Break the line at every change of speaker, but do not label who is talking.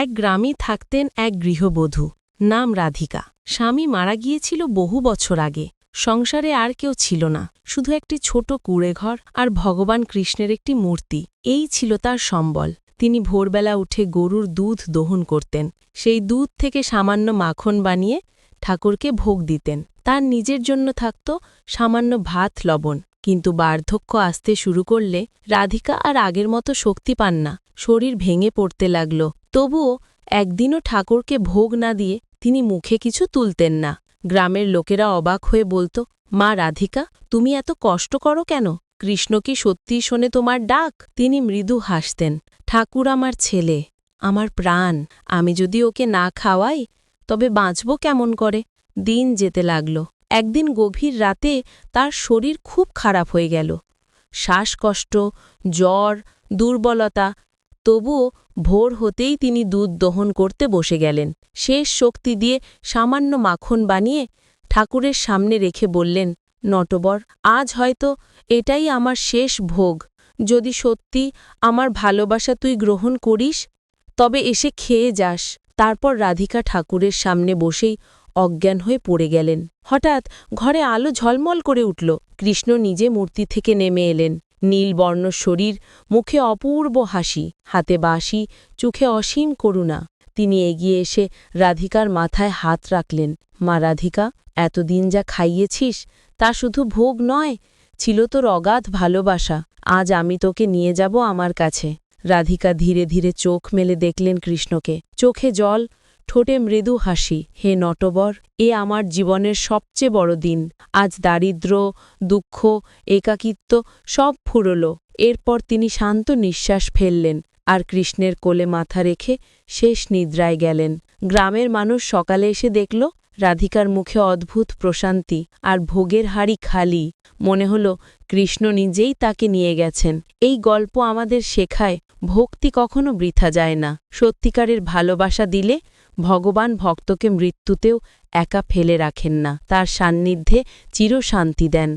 এক গ্রামে থাকতেন এক গৃহবধূ, নাম রাধিকা। স্বামী মারা গিয়েছিল বহু বছর আগে। সংসারে আর কেউ ছিল না, শুধু একটি ছোট কুড়েঘর আর ভগবান কৃষ্ণের একটি মূর্তি। এই ছিল তার সম্বল। তিনি ভোরবেলা উঠে গরুর দুধ দহন করতেন। সেই দুধ থেকে সামান্য মাখন বানিয়ে ঠাকুরকে ভোগ দিতেন। তার নিজের জন্য থাকত সামান্য ভাত লবণ। কিন্তু বার্ধক্য আসতে শুরু করলে রাধিকা আর আগের মতো শক্তি পান না। শরীর ভেঙে পড়তে লাগল। তবুও একদিনও ঠাকুরকে ভোগ না দিয়ে তিনি মুখে কিছু তুলতেন না। গ্রামের লোকেরা অবাক হয়ে বলতো, মা রাধিকা, তুমি এত কষ্ট করো কেন? কৃষ্ণ কি সত্যিই শোনে তোমার ডাক? তিনি মৃদু হাসতেন, ঠাকুর আমার ছেলে, আমার প্রাণ, আমি যদি ওকে না খাওয়াই, তবে বাঁচব কেমন করে? দিন যেতে লাগল। একদিন গভীর রাতে তার শরীর খুব খারাপ হয়ে গেল। শ্বাসকষ্ট, জ্বর, দুর্বলতা, তবুও ভোর হতেই তিনি দুধ দহন করতে বসে গেলেন। শেষ শক্তি দিয়ে সামান্য মাখন বানিয়ে ঠাকুরের সামনে রেখে বললেন, নটবর, আজ হয়তো এটাই আমার শেষ ভোগ। যদি সত্যি আমার ভালোবাসা তুই গ্রহণ করিস, তবে এসে খেয়ে যাস তারপর রাধিকা ঠাকুরের সামনে বসেই অজ্ঞান হয়ে পড়ে গেলেন। হঠাৎ ঘরে আলো ঝলমল করে উঠল। কৃষ্ণ নিজে মূর্তি থেকে নেমে এলেন। নীলবর্ণ শরীর, মুখে অপূর্ব হাসি, হাতে বাঁশি, চোখে অসীম করুণা। তিনি এগিয়ে এসে রাধিকার মাথায় হাত রাখলেন। মা রাধিকা, এতদিন যা খাইয়েছিস তা শুধু ভোগ নয়, ছিল তোর অগাধ ভালোবাসা। আজ আমি তোকে নিয়ে যাব আমার কাছে। রাধিকা ধীরে ধীরে চোখ মেলে দেখলেন কৃষ্ণকে। চোখে জল ঠোঁটে মৃদু হাসি, হে নটবর, এ আমার জীবনের সবচেয়ে বড় দিন। আজ দারিদ্র দুঃখ, একাকিত্ব সব ফুরল। এরপর তিনি শান্ত নিঃশ্বাস ফেললেন আর কৃষ্ণের কোলে মাথা রেখে শেষ নিদ্রায় গেলেন। গ্রামের মানুষ সকালে এসে দেখল রাধিকার মুখে অদ্ভুত প্রশান্তি আর ভোগের হাড়ি খালি। মনে হল কৃষ্ণ নিজেই তাকে নিয়ে গেছেন। এই গল্প আমাদের শেখায়, ভক্তি কখনো বৃথা যায় না। সত্যিকারের ভালোবাসা দিলে ভগবান ভক্তকে মৃত্যুতেও একা ফেলে রাখেন না তার সান্নিধ্যে চিরশান্তি দেন।